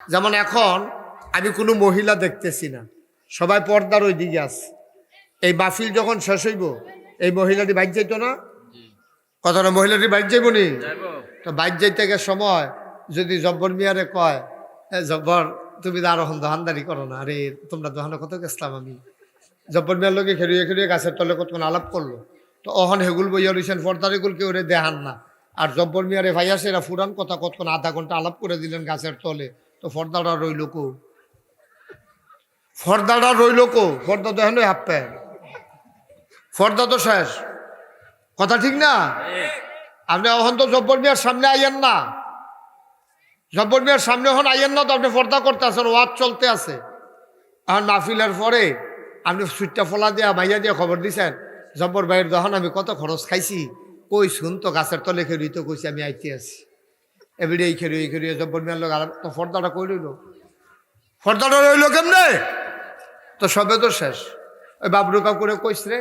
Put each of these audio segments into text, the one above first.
যেমন এখন আমি কোনো মহিলা দেখতেছি না। সবাই পর্দার ওই দিকে আছে। এই মাহফিল যখন শেষ হইব এই মহিলাটি বাইক যাইতো না? কথাটা মহিলাটি বাইক যাইব নি? তো বাইক যাইতে গিয়ে সময় যদি জব্বর মিয়ারে কয় "এ জব্বর তুমি তো আরও হন দোকানদারি করো না। আরে তোমরা দোকানে কত গেছিলাম আমি? জব্বর মিয়ার লোকে খেলিয়ে খেলিয়ে গাছের তলে কতক্ষণ আলাপ করল। তো অহন হেগুল বইয়া রয়েছেন ফর্দারিগুল কেউ রে দেহান না। আর জব্বর মিয়ারে ভাইয়া সেরা ফুরান কথা কতক্ষণ আধা ঘণ্টা আলাপ করে দিলেন গাছের তলে। তো ফর্দাটা রইল কো ফর্দাটা রইল কো ফর্দা তো হেন হাফ প্যান্ট ফর্দা তো শেষ। কথা ঠিক না? আপনি এখন তো জব্বর মিয়ার সামনে আইয়েন না। জব্বর মিয়ার সামনে এখন আইয়েন না তো আপনি ফর্দা করতে আছেন, ওয়াজ চলতে আছে। এখন মাহফিলের পরে আপনি সুইটটা ফলা দিয়া, মাইয়া দিয়া খবর দিছেন, জব্বর ভাইয়ের যখন আমি কত খরচ খাইছি। কই শুন তো, গাছের তলে খেয়ে তো কইছি, আমি আইতে আছি। এবারে এই খেড়ি এই খেড়ি জব্বর মিয়ার লোক আর তো ফর্দাটা কই রইল? ফর্দাটা রইল কেমনে? তো সবে তো শেষ। ওই বাবরু কাউ করে কইস রে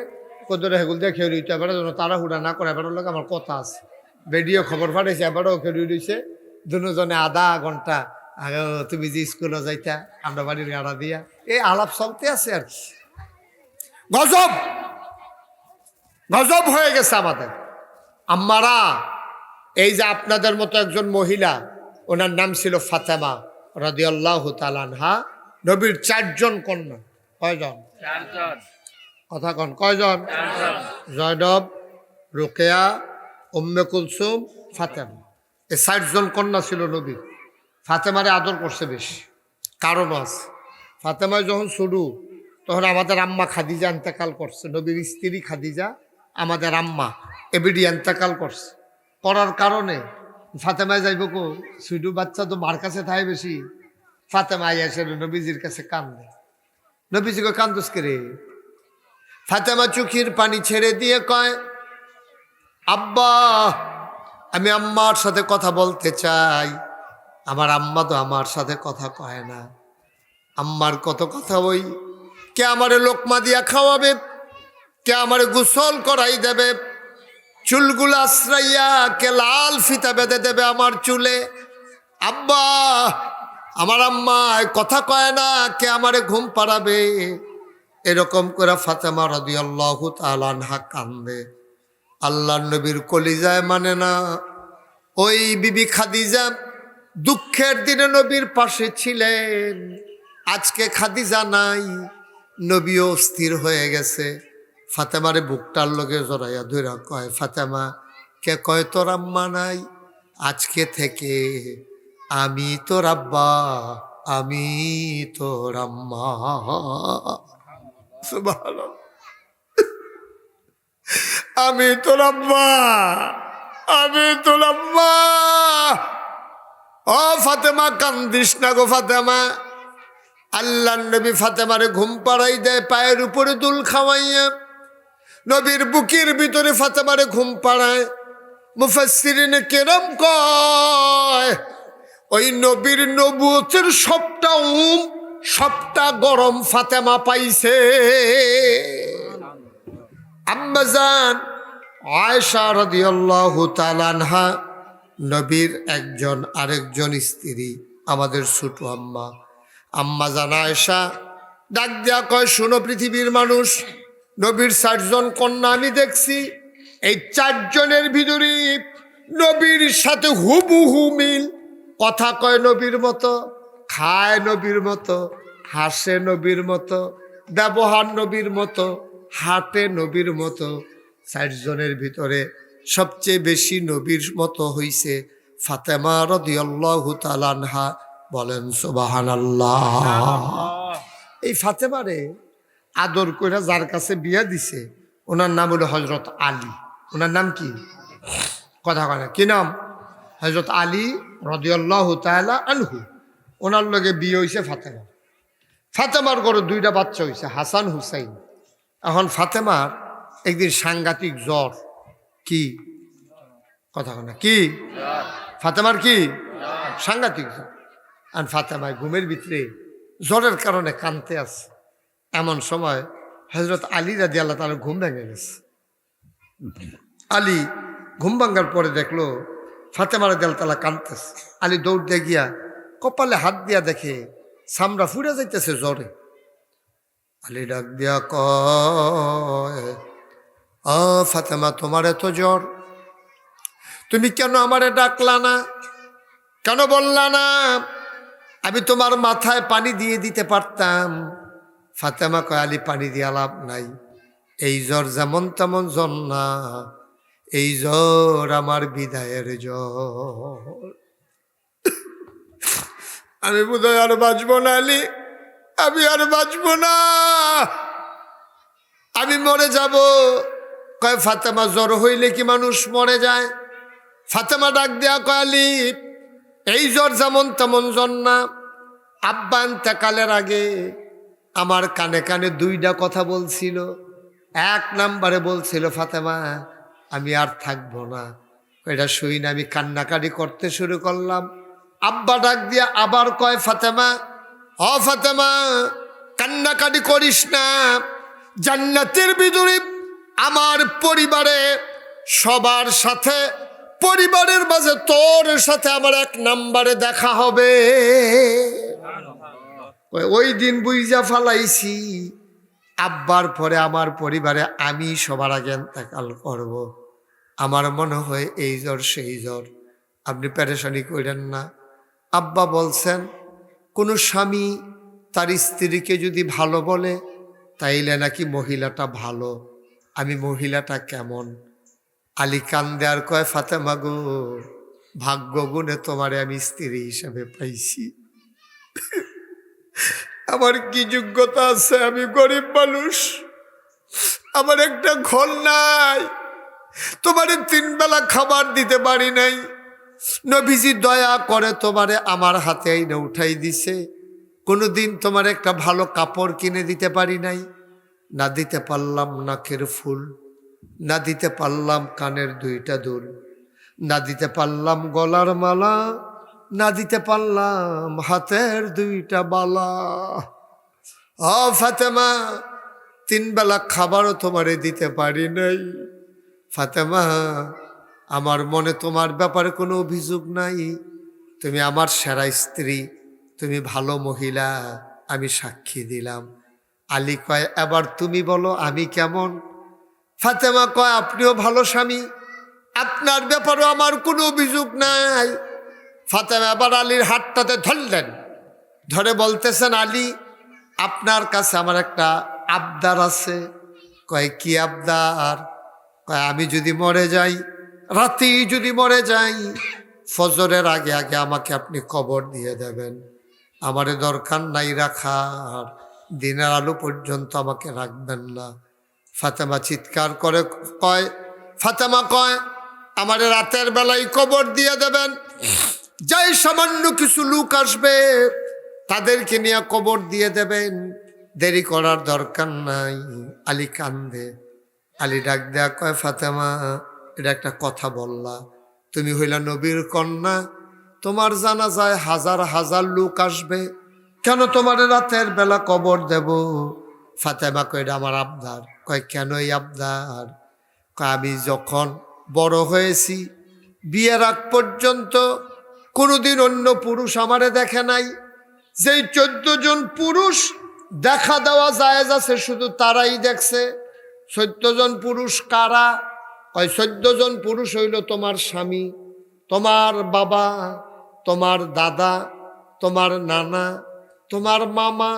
কদরে হেগুল দিয়ে খেয়ে রইতে, এবারে যেন তারা না করে এবারের লোক আমার কথা আছে। ভিডিও খবর পাঠাইছে, এবারেও খেয়ে রইছে। দুজনে আধা ঘণ্টা আগে তুমি যে স্কুলে যাইতা, আমরা বাড়ির গাড়া দিয়া। এই আলাপ চলতে আছে আর কি। গজব! গজব হয়ে গেছে আমাদের। আম্মারা এই যে আপনাদের মতো একজন মহিলা ওনার নাম ছিল ফাতেমা রাদিয়াল্লাহ তালানহা নবীর চারজন কন্যা। কয়জন? কথা কন কয়জন? জয়নব রোকেয়া উম্মে কুলসুম ফাতেমা। এই ষাটজন কন্যা ছিল নবী। ফাতেমারে আদর করছে বেশি। কারণ আছে। ফাতেমায় যখন শুরু তখন আমাদের আম্মা খাদিজা এন্তেকাল করছে। নবীর স্ত্রী খাদিজা আমাদের আম্মা এবিডি এন্তেকাল করছে। করার কারণে ফাতেমায় যাইব কো শুধু বাচ্চা তো মার কাছে থাকে বেশি। ফাতেমায় এসে নবীজির কাছে কান্দে। নবীজিকে কান্দুস রে? ফাতেমা চোখের পানি ছেড়ে দিয়ে কয়, আব্বা, আমি আম্মার সাথে কথা বলতে চাই। আমার আম্মা তো আমার সাথে কথা কয় না। আম্মার কত কথা ওই, কে আমারে লোকমা দিয়া খাওয়াবে, কে আমারে গোসল করাই দেবে চুলগুলো আশ্রাইয়া কে লাল ফিতা বেঁধে দেবে আমার চুলে। আব্বা, আমার আম্মা কথা কয় না কে আমারে ঘুম পাড়াবে। এরকম করে ফাতেমা রদি আল্লাহ তালানহা কান্দে। আল্লাহ নবীর কলিজায় মানে না। ওই বিবি খাদিজা দুঃখের দিনে নবীর পাশে ছিলেন। আজকে খাদিজা নাই, নবীও স্থির হয়ে গেছে। ফাতেমারে বুকটার লগে জড়াইয়া ধৈরা কয়, ফাতেমা, কে কয় তোর আম্মা নাই? আজকে থেকে আমি তোর আব্বা, আমি তোর আম্মা। আমি তোর আব্বা, আমি তোর আব্বা ও ফাতেমা, কান্দিস না গো ফাতেমা। আল্লাহ নবী ফাতেমারে ঘুম পাড়াই দেয়, পায়ের উপরে দুল খাওয়াইয়া। নবীর বুকের ভিতরে ফাতেমারে ঘুম পাড়ায়, মুফাসসিরিনে কেরম কয়, ওই নবীর নবুতের সবটা উম, সবটা গরম ফাতেমা পাইছে। আম্মাজান আয়েশা রাদিয়াল্লাহু তাআলাহা নবীর একজন আরেকজন স্ত্রী, আমাদের ছোট আম্মা। আম্মা জান আয়েশা, ডাক দিয়া কয়, শুনো পৃথিবীর মানুষ নবীর ষাটজন কন্যা আমি দেখছি। এই চারজনের ভিতরে নবীর সাথে হুবহু মিল। কথা কয় নবীর মতো খায় নবীর মতো হাসে নবীর মতো ব্যবহার নবীর মতো হাঁটে নবীর মতো। চারজনের ভিতরে সবচেয়ে বেশি নবীর মতো হইছে ফাতেমা রদিয়াল্লাহু তালানহা বলেন সুবাহান আল্লাহ এই ফাতেমারে আদর করে যার কাছে বিয়া দিছে, ওনার নাম হলো হজরত আলী। ওনার নাম কি? কথা কয় কি নাম? হজরত আলী রদিয়াল্লাহু তাআলা আনহু। ওনার লগে বিয়ে হইছে ফাতেমা। ফাতেমার ঘরে দুইটা বাচ্চা হইছে, হাসান, হুসাইন। এখন ফাতেমার একদিন সাংঘাতিক জ্বর। কি? কথা না। কি? ফাতেমার কি? সাংঘাতিক জ্বর। আর ফাতেমায় ঘুমের ভিতরে জ্বরের কারণে কানতে আছে। এমন সময় হজরত আলী রাজি আল্লাহ তার ঘুম ভেঙে গেছে। আলী ঘুম ভাঙ্গার পরে দেখল ফাতেমা রাজি আল্লাহ তালা কানতেছে আলী দৌড় দিয়ে গিয়া কপালে হাত দিয়া দেখে সামরা ফুরে যাইতেছে জ্বরে। আলী ডাক দিয়া আ ফাতেমা, তোমার এত জ্বর? তুমি কেন আমারে ডাকলা না? কেন বললা না? আমি তোমার মাথায় পানি দিয়ে দিতে পারতাম। ফাতেমা কয়, আলী, পানি দিয়া লাভ নাই। এই জ্বর যেমন তেমন জ্বর না। এই জ্বর আমার বিদায়ের জ্বর। আমি বোধহয় আর বাঁচবো না, আলী। আমি আর বাঁচবো না। আমি মরে যাব। কয়, ফাতেমা, জ্বর হইলে কি মানুষ মরে যায়? ফাতেমা ডাক দেয়া কয়, আলী, এই জ্বর যেমন তেমন জ্বর না। আব্বা কালের আগে আমার কানে কানে দুইটা কথা বলছিল। এক নাম্বারে বলছিল, ফাতেমা, আমি আর থাকব না। এটা শুই না, আমি কান্নাকাটি করতে শুরু করলাম। আব্বা ডাক দিয়া আবার কয়, ফাতেমা হ ফাতেমা, কান্নাকাটি করিস না। জান্নাতের বিদুরে আমার পরিবারে সবার সাথে, পরিবারের মাঝে তোর সাথে আমার এক নাম্বারে দেখা হবে। ওই- দিন বুঝা ফালাইছি, আব্বার পরে আমার পরিবারে আমি সবার আগে এন্তেকাল করব। আমার মনে হয় এই জ্বর, সেই জ্বর। আপনি প্যারেশানি করেন না। আব্বা বলছেন, কোনো স্বামী তার স্ত্রীকে যদি ভালো বলে, তাইলে নাকি মহিলাটা ভালো। আমি মহিলাটা কেমন? আলী কান্দে আর কয়, ফাতেমা গো ভাগ্য গুণে তোমারে আমি স্ত্রী হিসেবে পাইছি। আমার কি যোগ্যতা আছে? আমি গরিব মানুষ। আমার একটা ঘর নাই। তোমারে তিন বেলা খাবার দিতে পারি নাই। নবীজি দয়া করে তোমারে আমার হাতে আইনে উঠাই দিছে। কোনোদিন তোমার একটা ভালো কাপড় কিনে দিতে পারি নাই। না দিতে পারলাম নাকের ফুল, না দিতে পারলাম কানের দুইটা দুল, না দিতে পারলাম গলার মালা না দিতে পারলাম হাতের দুইটা বালা। ও ফাতেমা, তিন বেলা খাবারও তোমারে দিতে পারি নাই। ফাতেমা, আমার মনে তোমার ব্যাপারে কোনো অভিযোগ নাই। তুমি আমার সেরা স্ত্রী, তুমি ভালো মহিলা, আমি সাক্ষী দিলাম। আলী কয়, এবার তুমি বলো, আমি কেমন? ফাতেমা কয়, আপনিও ভালো স্বামী, আপনার ব্যাপারেও আমার কোনো অভিযোগ নাই। ফাতেমা আবার আলীর হাতটাতে ধরলেন। ধরে বলতেছেন, আলী, আপনার কাছে আমার একটা আবদার আছে। কয়, কি আবদার? কয়, আমি যদি মরে যাই, রাতেই যদি মরে যাই, ফজরের আগে আগে আমাকে আপনি কবর দিয়ে দেবেন। আমারে দরকার নাই রাখার, দিনের আলো পর্যন্ত আমাকে রাখবেন না। ফাতেমা চিৎকার করে কয়, ফাতেমা কয়, আমারে রাতের বেলায় কবর দিয়ে দেবেন। যাই সামান্য কিছু লোক আসবে, তাদেরকে নিয়ে কবর দিয়ে দেবেন। দেরি করার দরকার নাই। আলী কান্দে। আলী ডাক দেয়া কয়, ফাতেমা, এটা একটা কথা বললা। তুমি হইলা নবীর কন্যা। তোমার জানা যায় হাজার হাজার লোক আসবে। কেন তোমার রাতের বেলা কবর দেব? ফাতেমা কয়, এটা আমার আবদার। কয়, কেন এই আবদার? কয়, আমি যখন বড় হয়েছি, বিয়ের আগ পর্যন্ত কোনোদিন অন্য পুরুষ আমারে দেখে নাই। যেই চোদ্দ জন পুরুষ দেখা দেওয়া জায়েজ আছে, শুধু তারাই দেখছে। চোদ্দ জন পুরুষ কারা? ওই চোদ্দ জন পুরুষ হইল তোমার স্বামী, তোমার বাবা, তোমার দাদা, তোমার নানা, তোমার মামা,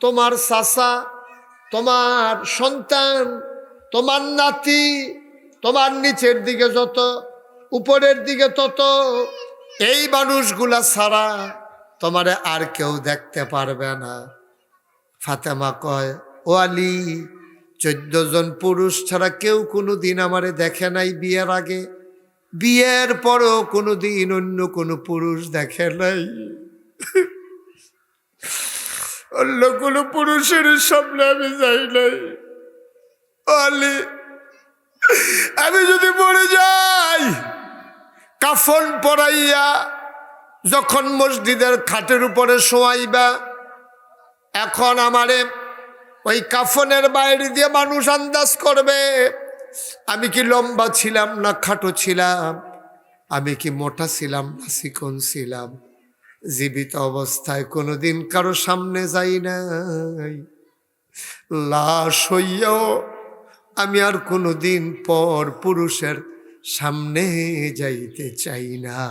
তোমার চাচা, তোমার সন্তান, তোমার নাতি, তোমার নিচের দিকে যত, উপরের দিকে তত এই মানুষগুলা ছাড়া তোমারে আর কেউ দেখতে পারবে না। ফাতেমা কয়, ও আলী, চোদ্দ জন পুরুষ ছাড়া কেউ কোনো দিন আমারে দেখে নাই বিয়ের আগে। বিয়ের পরও কোনো দিন অন্য কোনো পুরুষ দেখে নাই। অন্য কোনো পুরুষের সামনে আমি যাই নাই। আলী, আমি যদি মরে যাই কাফন পরাইয়া যখন মসজিদের খাটের উপরে শোয়াইবা, এখন আমারে ওই কাফনের বাইরে দিয়ে মানুষ আন্দাজ করবে, আমি কি লম্বা ছিলাম না খাটো ছিলাম? আমি কি মোটা ছিলাম না চিকন ছিলাম? জীবিত অবস্থায় কোনোদিন কারও সামনে যাই নাই। লাশ হইয়াও আমি আর কোনোদিন পর পুরুষের সামনে যাইতে চাই না।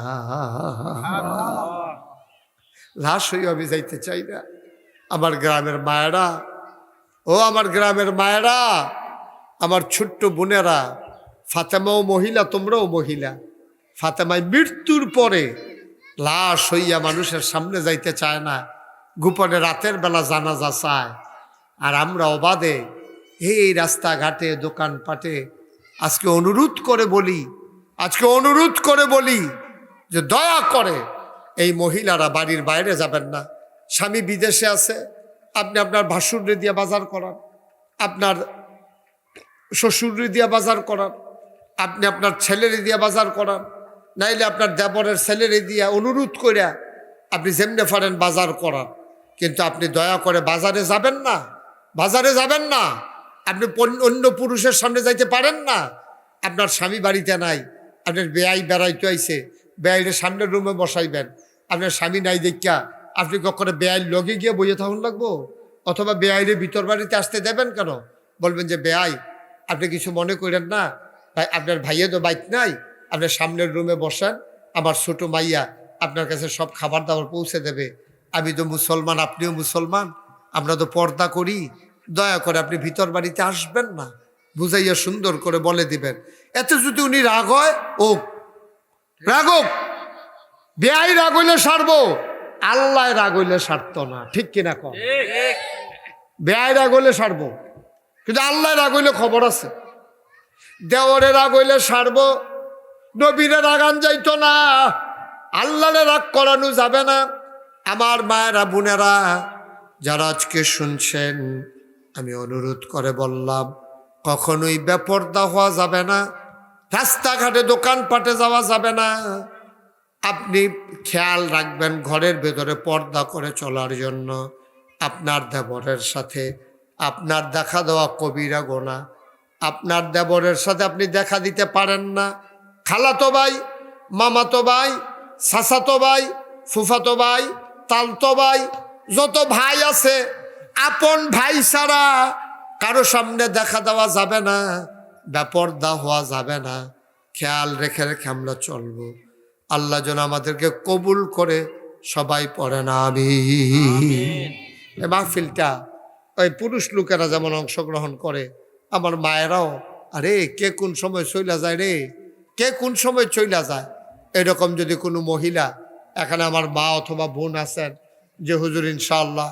লাশ হইয়া আমি যাইতে চাই না। আমার গ্রামের মায়েরা, ও আমার গ্রামের মায়েরা, আমার ছোট্ট বোনেরা, ফাতেমাও মহিলা, তোমরাও মহিলা, ফাতেমায় মৃত্যুর পরে লাশ হইয়া মানুষের সামনে যাইতে চায় না। গোপনে রাতের বেলা জানাজা চায়। আর আমরা অবাধে এই রাস্তাঘাটে, দোকানপাটে আজকে অনুরোধ করে বলি, আজকে অনুরোধ করে বলি যে দয়া করে এই মহিলারা বাড়ির বাইরে যাবেন না। স্বামী বিদেশে আছে, আপনি আপনার ভাসুরে দিয়ে বাজার করান, আপনার শ্বশুরে দিয়ে বাজার করান, আপনি আপনার ছেলের দিয়ে বাজার করান, নাইলে আপনার দেবরের ছেলের দিয়া অনুরোধ করিয়া আপনি যেমনে পারেন বাজার করান। কিন্তু আপনি দয়া করে বাজারে যাবেন না, বাজারে যাবেন না। আপনি অন্য পুরুষের সামনে যাইতে পারেন না। আপনার স্বামী বাড়িতে নাই, আপনার বেয়াই বেড়াইতে আইছে বেআইনের সামনের রুমে বসাইবেন। আপনার স্বামী নাই দেখা আপনি কখনো বেআইন লগে গিয়ে বইয়ে থাকুন লাগবো? অথবা বেআইনের ভিতর বাড়িতে আসতে দেবেন কেন? বলবেন যে, বেআই, আপনি কিছু মনে করেন না। ভাই, আপনার ভাইয়ে তো বাইক নাই। আপনার সামনের রুমে বসেন, আমার ছোট মাইয়া আপনার কাছে সব খাবার দাবার পৌঁছে দেবে। আমি তো মুসলমান, আপনিও মুসলমান। আমরা তো পর্দা করি দয়া করে আপনি ভিতর বাড়িতে আসবেন না। বুঝাইয়া সুন্দর করে বলে দিবেন। এতে যদি উনি রাগ হয় ও। রাগ হোক। বেআই রাগ হইলে সারবো। আল্লাহ রাগ হইলে সারত না। ঠিক কিনা? কম বেআই রাগ হইলে সারবো। কিন্তু আল্লাহ রাগ হইলে খবর আছে। দেওয়ারে রাগ হইলে সারবো। নবীরে রাগান যাইতো না। আল্লাহরে রাগ করানো যাবে না। আমার মায়েরা বোনেরা যারা আজকে শুনছেন আমি অনুরোধ করে বললাম, কখনোই বেপর্দা হওয়া যাবে না, রাস্তাঘাটে দোকানপাটে যাওয়া যাবে না। আপনি খেয়াল রাখবেন ঘরের ভেতরে পর্দা করে চলার জন্য আপনার দেবরের সাথে আপনার দেখা দেওয়া কবিরা গোনা, আপনার দেবরের সাথে আপনি দেখা দিতে পারেন না। খালাতো ভাই, মামাতো ভাই, সাসাতো ভাই, ফুফাতো ভাই, তালতো ভাই, যত ভাই আছে আপন ভাই ছাড়া কারও সামনে দেখা দেওয়া যাবে না, বেপর্দা হওয়া যাবে না। খেয়াল রেখে রেখে আমরা চলবো। আল্লাহ যেন আমাদেরকে কবুল করে সবাই পড়ে না আমি মাহফিলটা ওই পুরুষ লোকেরা যেমন অংশগ্রহণ করে, আমার মায়েরাও, আরে, কে কোন সময় চইলা যায় রে? কে কোন সময় চইলা যায়? এরকম যদি কোনো মহিলা, এখানে আমার মা অথবা বোন আছেন, যে হুজুর ইনশাআল্লাহ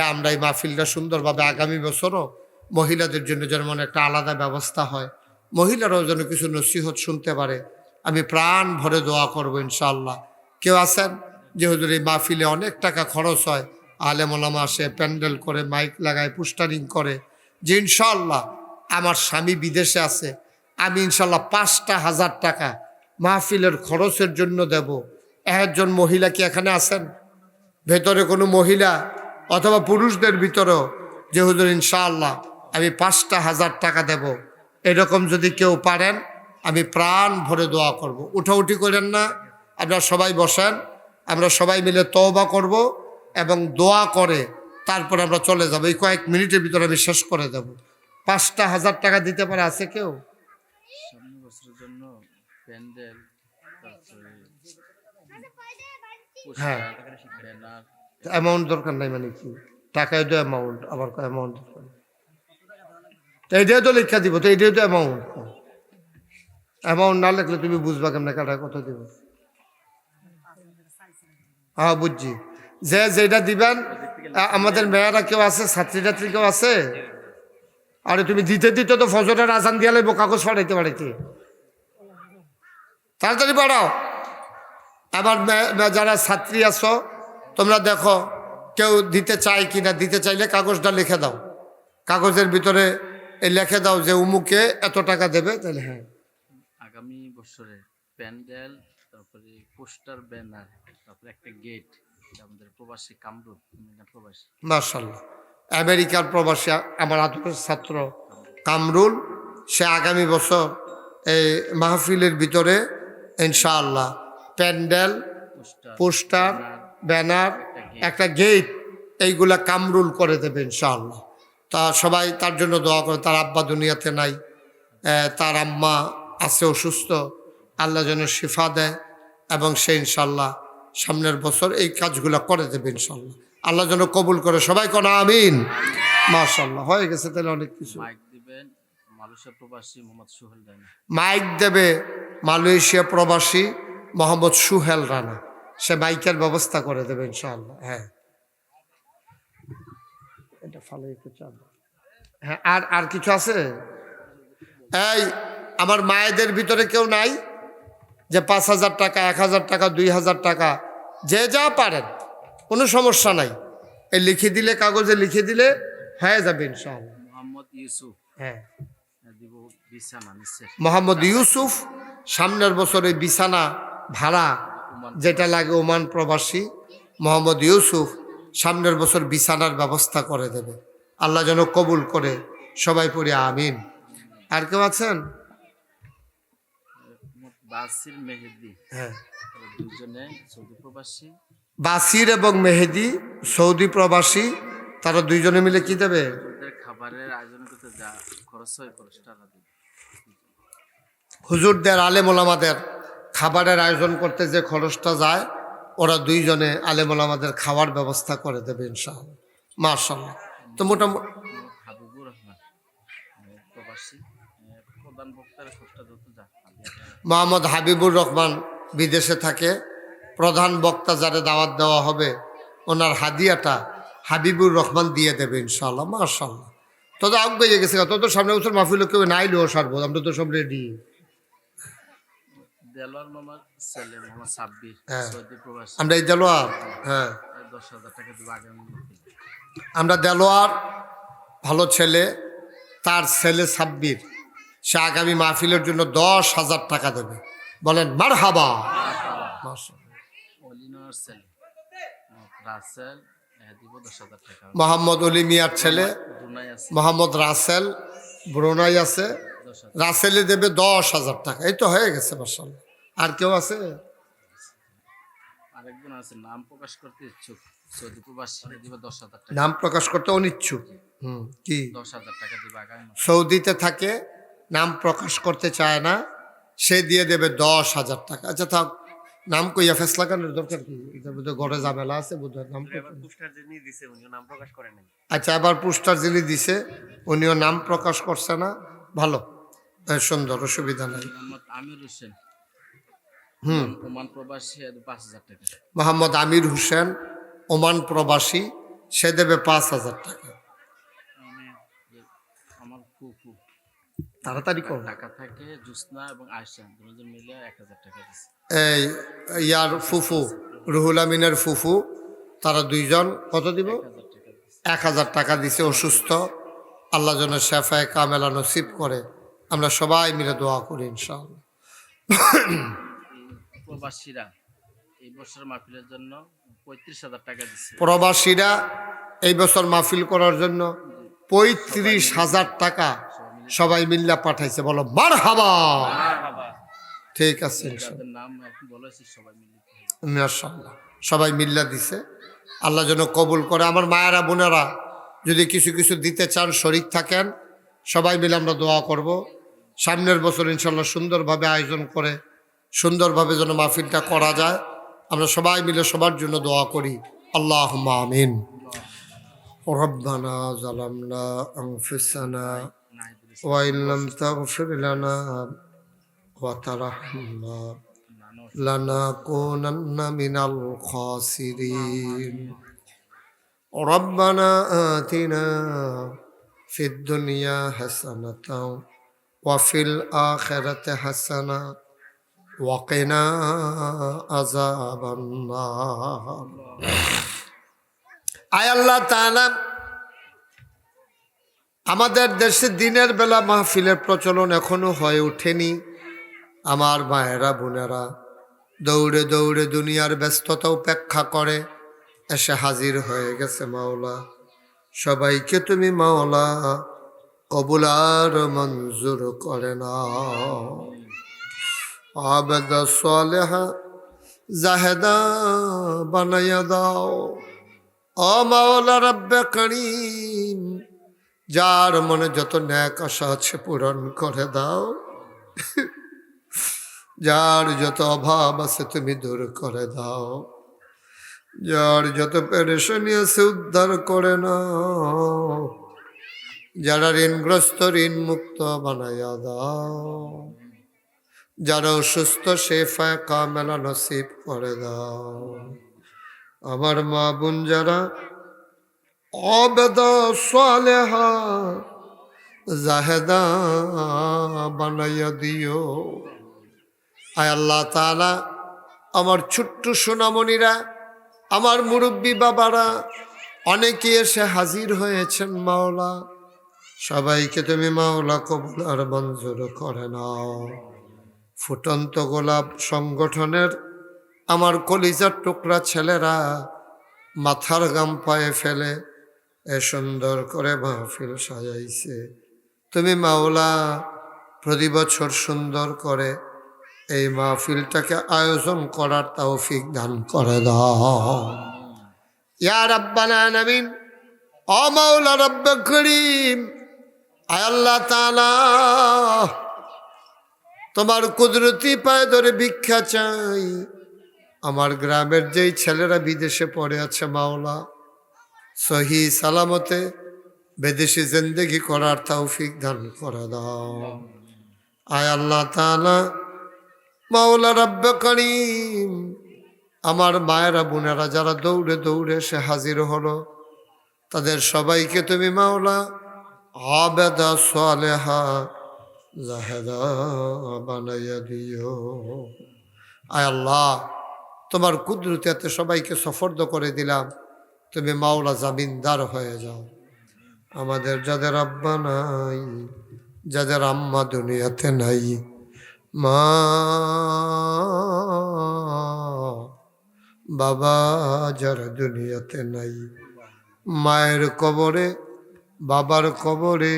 আমরা এই মাহফিলটা সুন্দরভাবে আগামী বছরও মহিলাদের জন্য যেমন একটা আলাদা ব্যবস্থা হয়। মহিলারাও যেন কিছু নসিহত শুনতে পারে। আমি প্রাণ ভরে দোয়া করব ইনশাল্লাহ কেউ আছেন? যে হুজুর, এই মাহফিলে অনেক টাকা খরচ হয়। আলেমলামা আসে, প্যান্ডেল করে, মাইক লাগায়, পোস্টারিং করে। যে ইনশাল্লাহ আমার স্বামী বিদেশে আছে, আমি ইনশাল্লাহ পাঁচটা হাজার টাকা মাহফিলের খরচের জন্য দেব। একজন মহিলা কি এখানে আছেন? ভেতরে কোনো মহিলা অথবা পুরুষদের ভিতরেও যে হুজুর ইনশাআল্লাহ আমি পাঁচটা হাজার টাকা দেব এরকম যদি কেউ পারেন আমি প্রাণ ভরে দোয়া করব। উঠাউঠি করেন না আপনারা সবাই বসেন আমরা সবাই মিলে তওবা করব এবং দোয়া করে তারপরে আমরা চলে যাব এই কয়েক মিনিটের ভিতরে আমি শেষ করে দেব পাঁচটা হাজার টাকা দিতে পারে আছে কেউ জন্য প্যান্ডেল হ্যাঁ। অ্যামাউন্ট দরকার নাই মানে কি? টাকায় তো অ্যামাউন্ট আবার অ্যামাউন্ট দরকার এইটাই তো লেখা দিব, তো এইটাই তো অ্যামাউন্ট অ্যামাউন্ট না লিখলে তুমি বুঝবা কেমন কাটা, কত দিব? হ্যাঁ বুঝছি। যে যেটা দিবেন আমাদের মেয়েরা কেউ আছে ছাত্রী ছাত্রী কেউ আছে? আরে তুমি দিতে দিতে তো ফজরের আজান দিয়ে লাগবো কাগজ পাঠাইতে পাঠাইতে। তাড়াতাড়ি পাঠাও। আবার যারা ছাত্রী আছো তোমরা দেখো কেউ দিতে চায় কি না দিতে চাইলে কাগজটা লিখে দাও। কাগজের ভিতরে এই লিখে দাও যে উমুকে এত টাকা দেবে তাহলে হ্যাঁ। আগামী বছরে প্যান্ডেল তারপরে পোস্টার ব্যানার তারপরে একটা গেট আমাদের প্রবাসী কামরূপ প্রবাসী। মার্শাল্লাহ আমেরিকার প্রবাসী আমার আদরের ছাত্র কামরুল সে আগামী বছর এই মাহফিলের ভিতরে ইনশাআল্লাহ প্যান্ডেল পোস্টার ব্যানার একটা গেট এইগুলা কামরুল করে দেবে ইনশাআল্লাহ। তা সবাই তার জন্য দোয়া করে তার আব্বা দুনিয়াতে নাই তার আম্মা আছে অসুস্থ আল্লাহ যেন শিফা দেয় এবং সে ইনশাল্লাহ সামনের বছর এই কাজগুলো করে দেবে ইনশাল্লাহ আল্লাহ যেন কবুল করে সবাই কোন আমিন। মাশাল্লাহ হয়ে গেছে তাহলে অনেক কিছু। মাইক দেবে মালয়েশিয়া প্রবাসী মোহাম্মদ সুহেল রানা। সে মাইকের ব্যবস্থা করে দেবে ইনশাআল্লাহ হ্যাঁ। এটা চাপ হ্যাঁ আর আর কিছু আছে? এই আমার মায়েদের ভিতরে কেউ নাই যে পাঁচ হাজার টাকা এক হাজার টাকা দুই হাজার টাকা যে যা পারেন কোনো সমস্যা নাই। এই লিখে দিলে কাগজে লিখে দিলে হয়ে যাবে ইনশাআল্লাহ। মোহাম্মদ ইউসুফ। হ্যাঁ। দিব বিছানা মোহাম্মদ ইউসুফ সামনের বছর বছরে বিছানা ভাড়া যেটা লাগে ওমান প্রবাসী মোহাম্মদ ইউসুফ সামনের বছর বিছানার ব্যবস্থা করে দেবে। আল্লাহ যেন কবুল করে সবাই পড়ে আমিন। আর কেউ আছেন? বাসির মেহেদি। হ্যাঁ। প্রবাসী। এবং মেহেদি সৌদি প্রবাসী তারা দুইজনে মিলে কি দেবে? ওদের খাবারের আয়োজন করতে যা খরচ হয় খরচটা আলাদা। দিবে। হুজুরদের আলেমোলামাদের খাবারের আয়োজন করতে যে খরচটা যায়, ওরা দুইজনে আলেমোলামাদের খাওয়ার ব্যবস্থা করে দেবে ইনশাআল্লাহ। মার্শাল্লাহ তো মোটামুটি মোহাম্মদ হাবিবুর রহমান বিদেশে থাকে। প্রধান বক্তা যারা দাওয়াত দেওয়া হবে, ওনার হাদিয়াটা হাবিবুর রহমান দিয়ে দেবে ইনশাল্লাহ মার্শাল্লাহ তো আগ বেজে গেছে তো তো সামনে বছর মাহফিল কেউ নাইলেও সারবো, আমরা তো সব রেডি দেলোয়ার মামার ছেলে সাব্বির হ্যাঁ। সৌদি প্রবাসী। আমরা এই দেলোয়ার হ্যাঁ। দশ হাজার টাকা দেবো আগামী আমরা দেলোয়ার ভালো ছেলে তার ছেলে সাব্বির সে আগামী মাহফিলের জন্য দশ হাজার টাকা দেবে। বলেন মার হাবা ছেলে। মোহাম্মদ অলি মিয়ার ছেলে মোহাম্মদ রাসেল ব্রোনাই আছে। রাসেলে দেবে দশ হাজার টাকা। এই তো হয়ে গেছে মার্শাল আর কেউ আছে? আরেকজন আছে নাম প্রকাশ করতে ইচ্ছুক। সৌদি প্রবাসী দিব দশ হাজার টাকা। নাম প্রকাশ করতে অনিচ্ছুক। হুম কি? দশ হাজার টাকা দিব আগামী সৌদিতে থাকে নাম প্রকাশ করতে চায় না সে দিয়ে দেবে দশ হাজার টাকা। আচ্ছা থাক নাম কইয়া ফেস লাগানোর দরকার কি? এটার মধ্যে গড়ে ঝামেলা আছে বোধহয় নাম আচ্ছা আবার পুস্টার যিনি দিছে উনিও নাম প্রকাশ করছে না। ভালো সুন্দর অসুবিধা নাই। আমির হোসেন। হুম। ওমান প্রবাসী পাঁচ হাজার টাকা। মোহাম্মদ আমির হোসেন ওমান প্রবাসী সে দেবে পাঁচ হাজার টাকা। আমার ফুফু। তাড়াতাড়ি কর। ঢাকা থাকে জুসনা এবং আয়সা দুজন মিলে এক হাজার টাকা দিচ্ছে এই ইয়ার ফুফু রুহুল আমিনের ফুফু তারা দুইজন কত দিব? এক হাজার টাকা টাকা দিছে অসুস্থ। আল্লাহ যেন শেফায় কামেলা নসিব করে। আমরা সবাই মিলে দোয়া করি ইনশাআল্লাহ। প্রবাসীরা এই বছর মাহফিলের জন্য পঁয়ত্রিশ হাজার টাকা দিচ্ছে। প্রবাসীরা এই বছর মাহফিল করার জন্য পঁয়ত্রিশ হাজার টাকা সবাই মিল্লা পাঠাইছে। বলো মার হাবা ঠিক আছে সবাই মিল্লা দিছে। আল্লাহ যেন কবুল করে। আমার মায়েরা বোনেরা যদি কিছু কিছু দিতে চান শরিক থাকেন সবাই মিলে আমরা দোয়া করব। সামনের বছর ইনশাল্লাহ সুন্দরভাবে আয়োজন করে সুন্দরভাবে যেন মাহফিলটা করা যায় আমরা সবাই মিলে সবার জন্য দোয়া করি আল্লাহ আমিন ربنا ظلمنا أنفسنا নাহিদুল ইসলাম وإن لم تغفر لنا وترحمنا নানো لنكونن من الخاسرين ربنا آتنا في الدنيا حسنة وفي الآخرة حسنة وقنا عذاب النار আয় আল্লাহ তাআলা আমাদের দেশে দিনের বেলা মাহফিলের প্রচলন এখনো হয়ে ওঠেনি আমার মায়েরা বোনেরা দৌড়ে দৌড়ে দুনিয়ার ব্যস্ততা উপেক্ষা করে এসে হাজির হয়ে গেছে মাওলা সবাইকে তুমি মাওলা কবুলার মঞ্জুর করে না আবেদ সালেহা জাহেদা বানাইয়া দাও ও মাওলা রব্বে করিম, যার মনে যত ন্যাক আশা আছে পূরণ করে দাও। যার যত অভাব আছে তুমি দূর করে দাও। যার যত পেরেশানি আছে উদ্ধার করে নাও। যারা ঋণগ্রস্ত ঋণ মুক্ত বানাইয়া দাও। যারা অসুস্থ শেফায় কামেলা নসিব করে দাও। আমার মা বোন যারা অবেদ সালেহা জাহেদা বানাইয়া দিও। আয় আল্লাহ তাআলা, আমার ছোট্ট সোনামণিরা, আমার মুরব্বী বাবারা, অনেকে এসে হাজির হয়েছেন মাওলা। সবাইকে তুমি মাওলা কবুল আর মঞ্জুর করে নাও। ফুটন্ত গোলাপ সংগঠনের আমার কলিজার টুকরা ছেলেরা মাথার গাম পায়ে ফেলে এ সুন্দর করে মাহফিল সাজাইছে। তুমি মাওলা প্রতি বছর সুন্দর করে এই মাহফিলটাকে আয়োজন করার তৌফিক দান করে দাও। রাব্বানা নবীন, ও মাওলা রব্বে করিম আল্লাহ তাআলা তোমার কুদরতি পায়ে ধরে ভিক্ষা চাই। আমার গ্রামের যেই ছেলেরা বিদেশে পড়ে আছে মাওলা, সহি সালামতে বিদেশি জিন্দেগি করার তৌফিক দান করে দাও। আয় আল্লাহ তাআলা, মাওলা রব্বে করিম, আমার মায়েরা, বোনেরা যারা দৌড়ে দৌড়ে সে হাজির হলো, তাদের সবাইকে তুমি মাওলা আবেদা সালেহা বানাইয়া আল্লাহ, তোমার কুদরতিয়াতে সবাইকে সফর্দ করে দিলাম। তুমি মাওলা জামিনদার হয়ে যাও। আমাদের যাদের আব্বা নাই, যাদের আম্মা দুনিয়াতে নাই, মা বাবা যারা দুনিয়াতে নাই। মায়ের কবরে, বাবার কবরে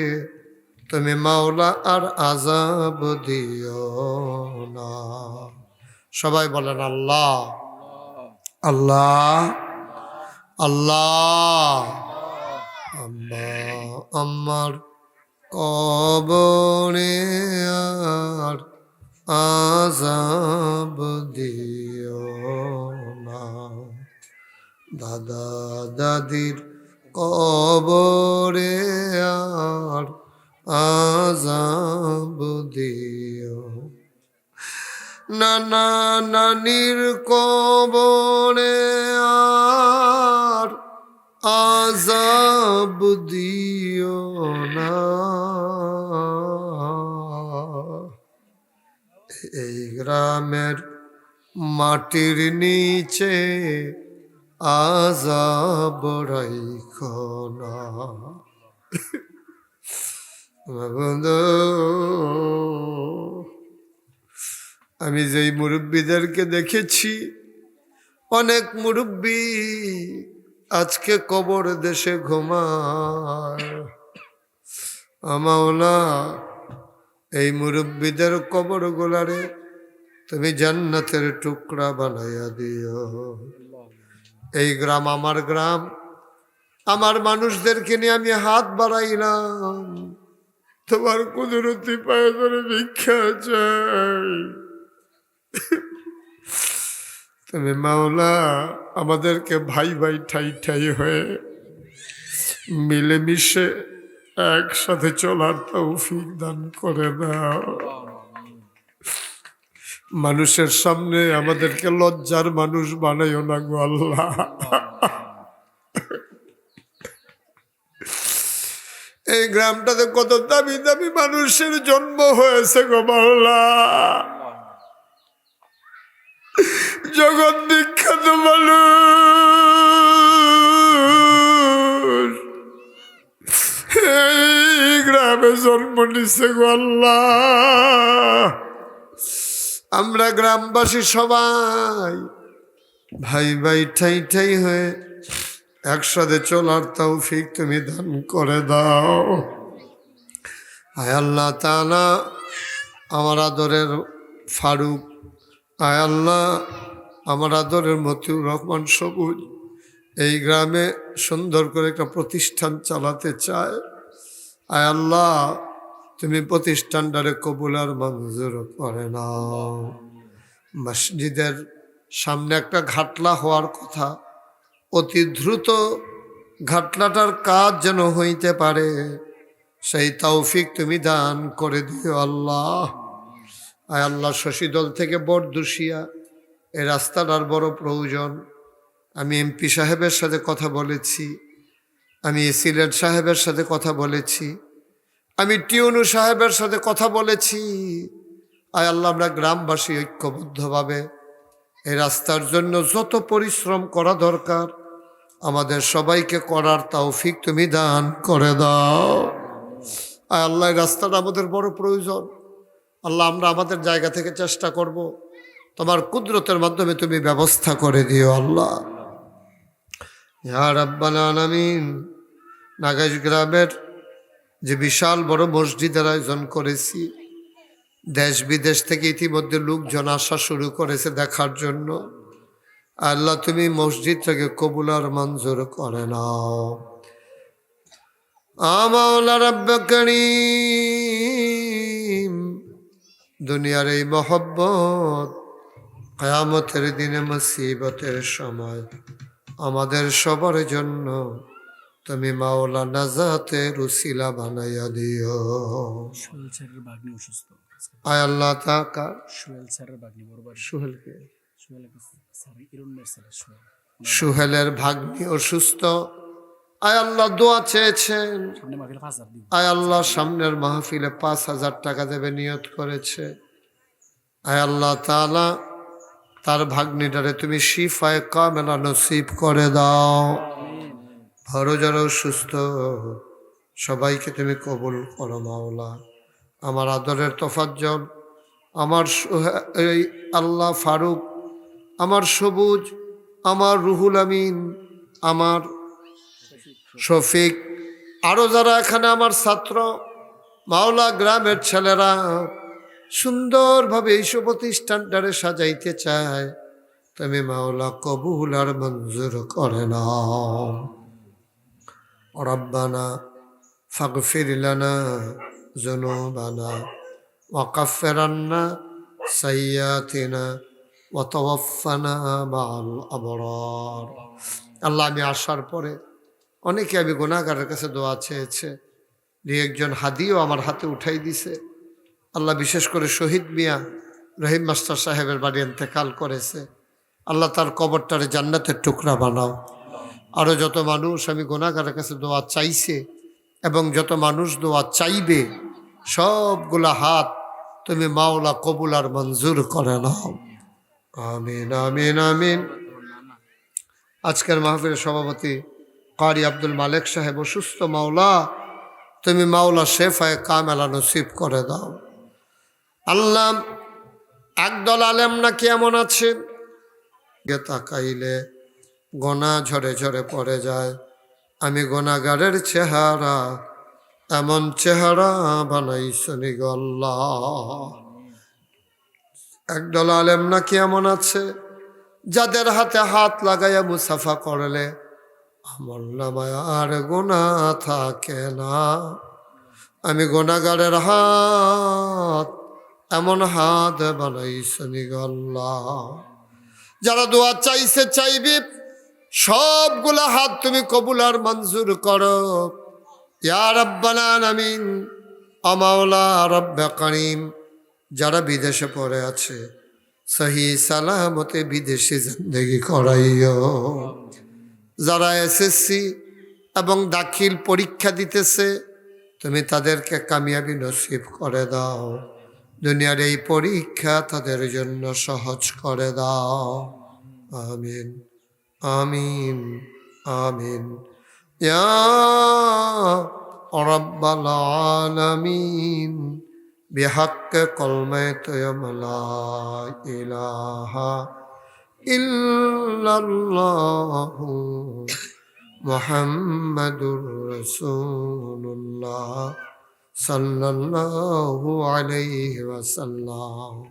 তুমি মাওলা আর আজাব দিও না। সবাই বলেন আল্লাহ। আল্লাহ। আল্লাহ। আম্মা আমার কবরে আর আজাব দিও না। দাদা দাদির কবরে আর আজাব দিও। নানা নানির কবরে আর আজাব দিও না। এই গ্রামের মাটির নিচে আজাব রাইখো না। বন্ধু আমি যেই মুরব্বীদেরকে দেখেছি, অনেক মুরব্বী আজকে কবর দেশে ঘুমায়। আমাওলা এই মুরব্বীদের কবর গোলারে তুমি জান্নাতের টুকরা বানাইয়া দিও। এই গ্রাম আমার গ্রাম, আমার মানুষদেরকে নিয়ে আমি হাত বাড়াইলাম। তোমার কুদরতি পায়ে ধরে ভিক্ষা চাই। তুমি মাওলা, আমাদেরকে ভাই ভাই, ঠাই ঠাই হয়ে মিলেমিশে একসাথে চলার তৌফিক দান করে দাও। মানুষের সামনে আমাদেরকে লজ্জার মানুষ বানাইও না গো আল্লাহ। এই গ্রামটাতে কত দামি দামি মানুষের জন্ম হয়েছে গো বাংলা জগৎ বিখ্যাত মানুষ। এই গ্রামে জন্ম নিছে আমরা গ্রামবাসী সবাই ভাই ভাই ঠাই ঠাই হয়ে একসাথে চলার তৌফিক তুমি দান করে দাও। আয় আল্লাহ তালা আমার আদরের ফারুক। আয় আল্লাহ, আমার আদরের মতিউর রহমান সবুজ। এই গ্রামে সুন্দর করে একটা প্রতিষ্ঠান চালাতে চায়। আয় আল্লাহ, তুমি প্রতিষ্ঠানটারে কবুল আর মঞ্জুর করে নাও। মসজিদের সামনে একটা ঘাটলা হওয়ার কথা। অতি দ্রুত ঘাটলাটার কাজ যেন হইতে পারে, সেই তৌফিক তুমি দান করে দিও আল্লাহ। আয় আল্লাহ, শশীদল থেকে বরদুশিয়া এই রাস্তাটার বড় প্রয়োজন। আমি এমপি সাহেবের সাথে কথা বলেছি, আমি সিলেট সাহেবের সাথে কথা বলেছি, আমি টিউনু সাহেবের সাথে কথা বলেছি। আয় আল্লাহ, আমরা গ্রামবাসী ঐক্যবদ্ধভাবে এই রাস্তার জন্য যত পরিশ্রম করা দরকার আমাদের সবাইকে করার তৌফিক তুমি দান করে দাও। আর আল্লাহ রাস্তাটা আমাদের বড় প্রয়োজন। আল্লাহ, আমরা আমাদের জায়গা থেকে চেষ্টা করব। তোমার কুদরতের মাধ্যমে তুমি ব্যবস্থা করে দিও আল্লাহ। নাগাইশ গ্রামের যে বিশাল বড় মসজিদের আয়োজন করেছি, দেশ বিদেশ থেকে ইতিমধ্যে লোকজন আসা শুরু করেছে দেখার জন্য। আল্লাহ তুমি মসজিদটাকে কবুলার মঞ্জুর করে নাও। আমাওলা রব্ব দুনিয়ার এই মহব্বত কয়ামতের দিনে মুসিবতের সময় আমাদের সবার জন্য তুমি মাওলা নাজাতে রুসিলা বানাইয়া দিও। আয় আল্লাহ তাকা সোহেল স্যারের বাগ্নি বাড়ি সুহেলকে। সোহেল সুহেলের ভাগ্নি অসুস্থ আয় আল্লাহ দোয়া চেয়েছেন। আয় আল্লাহ সামনের মাহফিলে পাঁচ হাজার টাকা দেবে নিয়ত করেছে। আয় আল্লাহ তালা তার ভাগ্নিটারে তুমি শিফায় কামেলা নসিব করে দাও। ভালো যারা সুস্থ সবাইকে তুমি কবুল করো মাওলা। আমার আদরের তফাজ্জল আমার সোহে- এই আল্লাহ ফারুক আমার সবুজ, আমার রুহুল আমিন, আমার শফিক আরও যারা এখানে আমার ছাত্র, মাওলা গ্রামের ছেলেরা, সুন্দরভাবে এইসব প্রতিষ্ঠানটারে সাজাইতে চায়, তুমি মাওলা কবুল আর মঞ্জুর করে নাও। রব্বানা ফাগফির লানা জুনুবানা ওয়াকাফির আন্না সাইয়াতিনা আবরার। আল্লাহ আমি আসার পরে অনেকে আমি গুণাগারের কাছে দোয়া চেয়েছে। দু একজন হাদিও আমার হাতে উঠাই দিছে। আল্লাহ বিশেষ করে শহীদ মিয়া রহিম মাস্টার সাহেবের বাড়ি এতেকাল করেছে। আল্লাহ তার কবরটারে জান্নাতের টুকরা বানাও। আরও যত মানুষ আমি গোনাগারের কাছে দোয়া চাইছে এবং যত মানুষ দোয়া চাইবে, সবগুলা হাত তুমি মাওলা কবুল আর মঞ্জুর করে নাও। আমিন আমিন আমিন। আজকের মাহফিলের সভাপতি কারি আব্দুল মালেক সাহেব অসুস্থ মাওলা, তুমি মাওলা শেফায় কামেলা নসিব করে দাও। আল্লাহ, একদল আলেম নাকি এমন আছে? গে তাকাইলে গোনা ঝরে ঝরে পড়ে যায়। আমি গোনাগারের চেহারা, এমন চেহারা বানাইছনি গল্লা একদল আলেম নাকি এমন আছে? যাদের হাতে হাত লাগাইয়া মুসাফা করলে আমার নামায় আর গোনা থাকে না। আমি গোনাগারের হাত, এমন হাত বানাইছনি গল্লা যারা দোয়া চাইছে চাইবে, সবগুলা হাত তুমি কবুল আর মঞ্জুর করো। ইয়া রব্বানা আমিন আমাওলা রব্বা করিম যারা বিদেশে পড়ে আছে, সহি সালামতে বিদেশে জিন্দগি করাইও। যারা এসএসসি এবং দাখিল পরীক্ষা দিতেছে, তুমি তাদেরকে কামিয়াবি নসিব করে দাও। দুনিয়ার এই পরীক্ষা তাদের জন্য সহজ করে দাও। আমিন আমিন আমিন। ইয়া রব্বাল আলামিন। بحق كلمة لا إله إلا الله محمد رسول الله صلى الله عليه وسلم.